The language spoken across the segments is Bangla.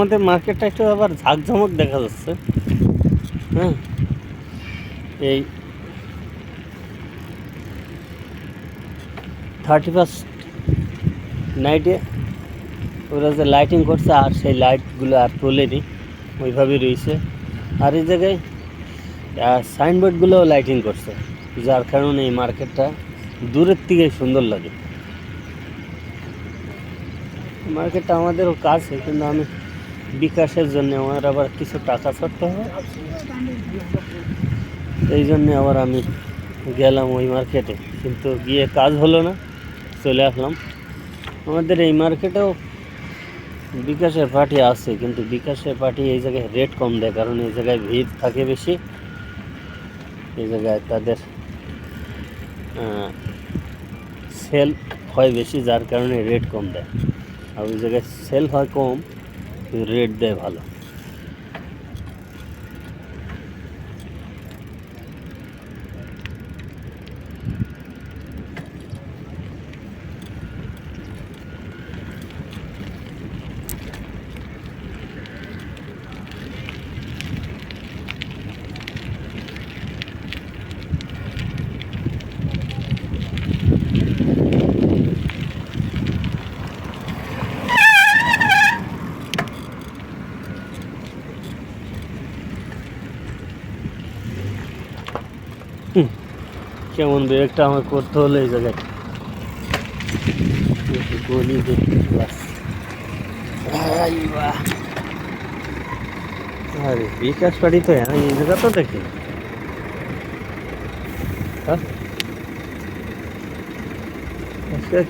আমাদের মার্কেটটা একটু আবার ঝাঁকঝমক দেখা যাচ্ছে। হ্যাঁ? এই থার্টি ফার্স্ট নাইটে ওরা যে লাইটিং করছে, আর সেই লাইটগুলো আর তোলেনি, ওইভাবেই রয়েছে। আর এই জায়গায় সাইনবোর্ডগুলোও লাইটিং করছে, যার কারণে এই মার্কেটটা দূরের থেকে সুন্দর লাগে। মার্কেটটা আমাদেরও কাছে, কিন্তু আমি বিকাশের জন্য আমার আবার কিছু টাকা ছাড়তে হবে। এই জন্যে আবার আমি গেলাম ওই মার্কেটে কিন্তু গিয়ে কাজ হলো না, চলে আসলাম। আমাদের এই মার্কেটেও বিকাশের পার্টি আছে, কিন্তু বিকাশের পার্টি এই জায়গায় রেট কম দেয়, কারণ এই জায়গায় ভিড় থাকে বেশি। এই জায়গায় তাদের সেল হয় বেশি, যার কারণে রেট কম দেয়। আর ওই জায়গায় সেল হয় কম রেট দেয় ভালো। কেমন ব্রেকটা আমার করতে হলো এই জায়গায়। আরে, বিকাশ তো হ্যাঁ এই জায়গা তো দেখি। হ্যাঁ?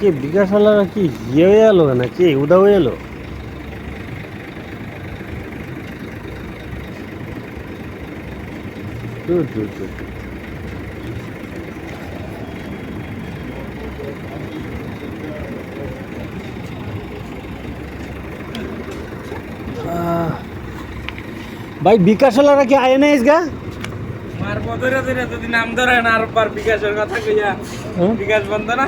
কি বিকাশওয়ালারা কি ইয়ে হয়ে এলো নাকি? উদা হয়ে এলো? দূর দূর দূর। ভাই বিকাশ বিকাশওয়ালারা কি আয় না গা? মারবো ধরে ধরে যদি নাম ধরে না আর পর বিকাশের কথা কইয়া হুম? বিকাশ বন্ধ না?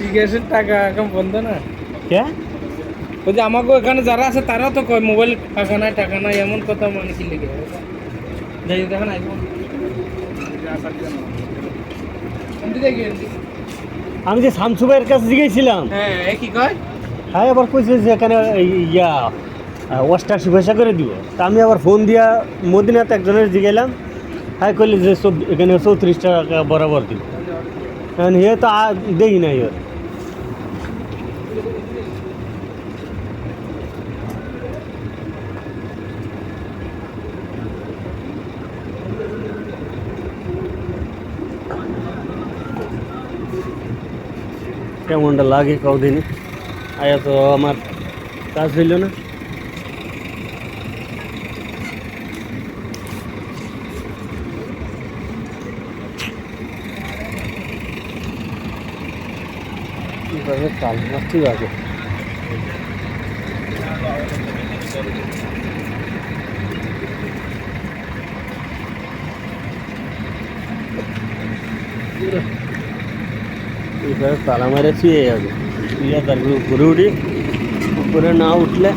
বিকাশের টাকা এখন বন্ধ না? কে? ওই যে আমাকে এখানে যারা আছে তারাও তো কয় মোবাইল টাকা নাই টাকা নাই এমন কথা মানে কি লেগে? যাই এখন আইফোন দেখি। আমি যে শামসু ভাইয়ের কাছে জিগেছিলাম হ্যাঁ এ কি কয়? হ্যাঁ আবার কইছে যে এখানে ইয়া অষ্টাশি পয়সা করে দিব। তা আমি আবার ফোন দিয়া মদিনাতে একজনের জিগেলাম হ্যাঁ কইলে যে সব এখানে চৌত্রিশ টাকা বরাবর দিব। হে তো আর দেখি না ওর। কেমনটা লাগে কদিনই আয়া তো আমার কাজ হইল না এভাবে কাল ঠিক আছে এভাবে ಈಗ ತಲೆಮರೆಸಿ ಅದು ಈಗ ತಲೆ ಕುರುಡಿ ಕುರಿ ನಾವು ಉಟ್ಲೆ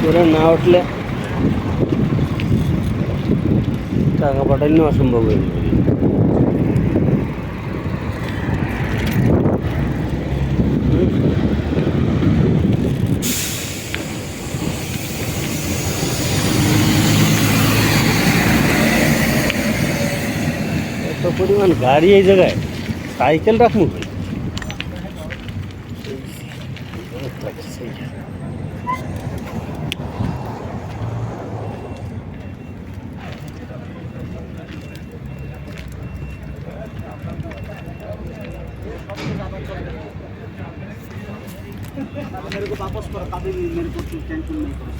കുര നാവട്ടിലെ കാക്കപ്പാട്ടലിന് വർഷം പോകുകയാണ് পরিমাণ গাড়ি এই জায়গায় সাইকেল রাখব কই?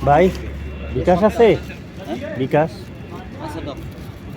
ভাই বিকাশ আছে বিকাশ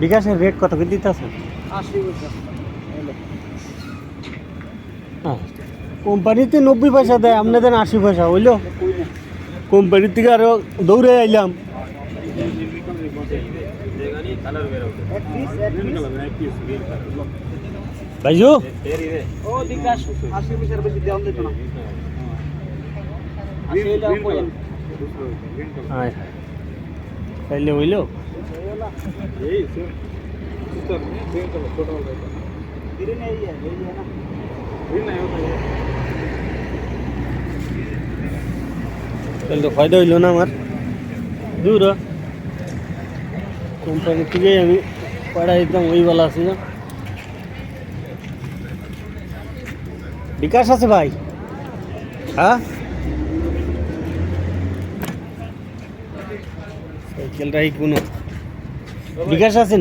বিকাশের রেট কত করে দিতে আছেন আশি পয়সা এলো। হ্যাঁ। কোম্পানিতে নব্বই পয়সা দেয় আপনাদের আশি পয়সা হইল কোম্পানির থেকে আরও দৌড়ে আইলাম। ভাইজু? ও বিকাশ আশি পয়সার বেশি দেওয়া যেত না। হ্যাঁ। তাইলে হইল? তাহলে তো ফায়দা হইল না আমার। দূর। কোম্পানি থেকেই আমি পাড়া দিতাম ওই বেলা আসছিলাম বিকাশ আছে ভাই? হ্যাঁ? সাইকেলটাই কোনো। বিকাশ আছে